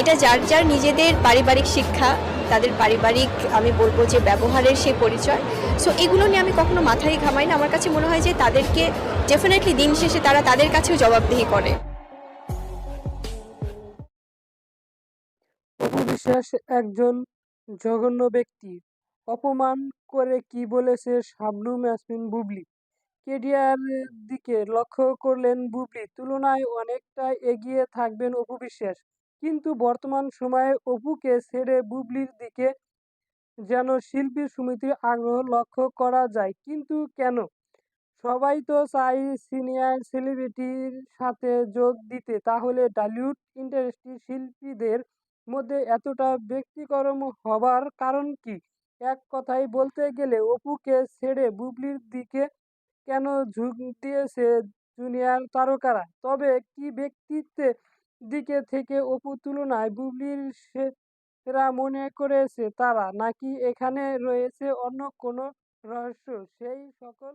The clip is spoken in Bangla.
এটা যার যার নিজেদের পারিবারিক শিক্ষা, তাদের পারিবারিক, আমি বলব যে ব্যবহারের সে পরিচয়। সো এগুলো নিয়ে আমি কখনো মাথায় ঘামাই না। আমার কাছে মনে হয় যে তাদেরকে ডেফিনেটলি দিন শেষে তারা তাদের কাছেও জবাবদিহি করে। বিশ্বাস একজন জঘন্য ব্যক্তি। অপমান করে কি বলেছে শাবনূর ইয়াসমিন বুবলি? কেডিয়ার দিকে লক্ষ্য করলেন বুবলি, তুলনায় অনেকটা এগিয়ে থাকবেন অপু বিশ্বাস কিন্তু বর্তমান সময়ে অপুকে ছেড়ে বুবলির দিকে যেন শিল্পী সমিতির আগ্রহ লক্ষ্য করা যায়। কিন্তু কেন? সবাই তো চাই সিনিয়র সেলিব্রিটির সাথে যোগ দিতে। তাহলে টলিউড ইন্ডাস্ট্রির শিল্পীদের মধ্যে এতটা ব্যক্তিকরম হবার কারণ কি? এক কথায় বলতে গেলে, অপুকে ছেড়ে বুবলির দিকে কেন ঝুঁক দিয়েছে জুনিয়র তারকারা? তবে কি ব্যক্তিত্বের দিকে থেকে অপু তুলনায় বুবলির সেরা মনে করেছে তারা। নাকি এখানে রয়েছে অন্য কোনো রহস্য? সেই সকল